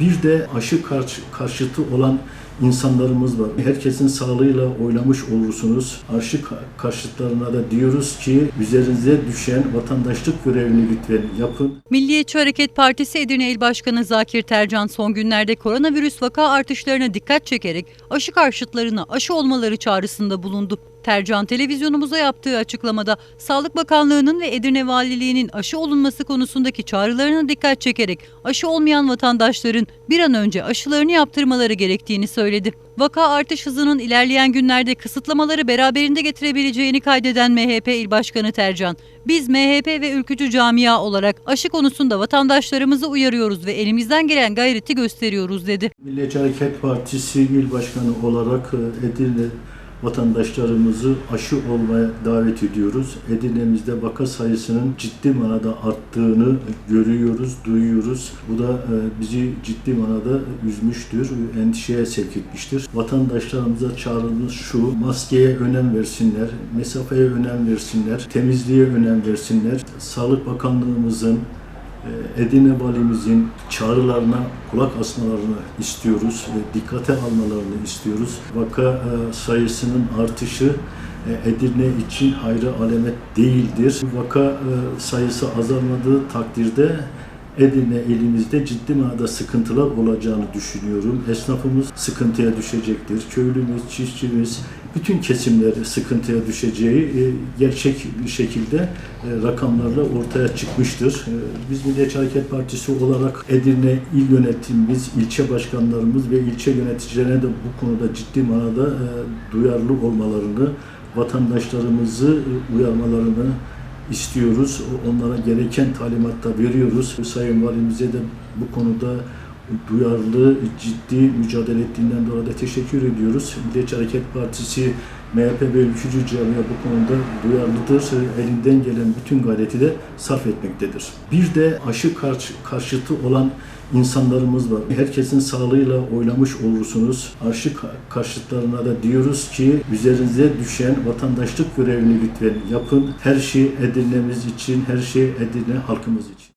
Bir de aşı karşı, karşıtı olan insanlarımız var. Herkesin sağlığıyla oynamış olursunuz. Ka- karşıtlarına da diyoruz ki üzerinize düşen vatandaşlık görevini lütfen yapın. Milliyetçi Hareket Partisi Edirne İl Başkanı Zakir Tercan son günlerde koronavirüs vaka artışlarına dikkat çekerek aşı karşıtlarına aşı olmaları çağrısında bulundu. Tercan televizyonumuza yaptığı açıklamada Sağlık Bakanlığı'nın ve Edirne Valiliği'nin aşı olunması konusundaki çağrılarına dikkat çekerek aşı olmayan vatandaşların bir an önce aşılarını yaptırmaları gerektiğini söyledi. Vaka artış hızının ilerleyen günlerde kısıtlamaları beraberinde getirebileceğini kaydeden MHP İl Başkanı Tercan, biz MHP ve ülkücü camia olarak aşı konusunda vatandaşlarımızı uyarıyoruz ve elimizden gelen gayreti gösteriyoruz dedi. Milliyetçi Hareket Partisi İl Başkanı olarak e, Edirne vatandaşlarımızı aşı olmaya davet ediyoruz. Edirne'mizde vaka sayısının ciddi manada arttığını görüyoruz, duyuyoruz. Bu da e, bizi ciddi manada üzmüştür, endişeye sevk etmiştir. Vatandaşlarımıza çağrımız şu, maskeye önem versinler, mesafeye önem versinler, temizliğe önem versinler. Sağlık Bakanlığımızın Edirne Valimizin çağrılarına kulak asmalarını istiyoruz ve dikkate almalarını istiyoruz. Vaka e, sayısının artışı e, Edirne için hayra alamet değildir. Vaka e, sayısı azalmadığı takdirde Edirne elimizde ciddi manada sıkıntılar olacağını düşünüyorum. Esnafımız sıkıntıya düşecektir. Köylümüz, çiftçimiz, bütün kesimler sıkıntıya düşeceği e, gerçek bir şekilde e, rakamlarla ortaya çıkmıştır. E, Biz Milliyetçi Hareket Partisi olarak Edirne il yönetimimiz, ilçe başkanlarımız ve ilçe yöneticilerine de bu konuda ciddi manada duyarlı olmalarını, vatandaşlarımızı uyarmalarını istiyoruz. Onlara gereken talimatta veriyoruz. Sayın Valimize de bu konuda duyarlı, ciddi mücadele ettiğinden dolayı da teşekkür ediyoruz. Milliyetçi Hareket Partisi, MHP ve ülkücü camia bu konuda duyarlıdır. Elinden gelen bütün gayreti de sarf etmektedir. Bir de aşı karşı, karşıtı olan insanlarımız var. Herkesin sağlığıyla oynamış olursunuz. Aşı ka- karşıtlarına da diyoruz ki üzerinize düşen vatandaşlık görevini lütfen yapın. Her şey Edirne'miz için, her şey Edirne halkımız için.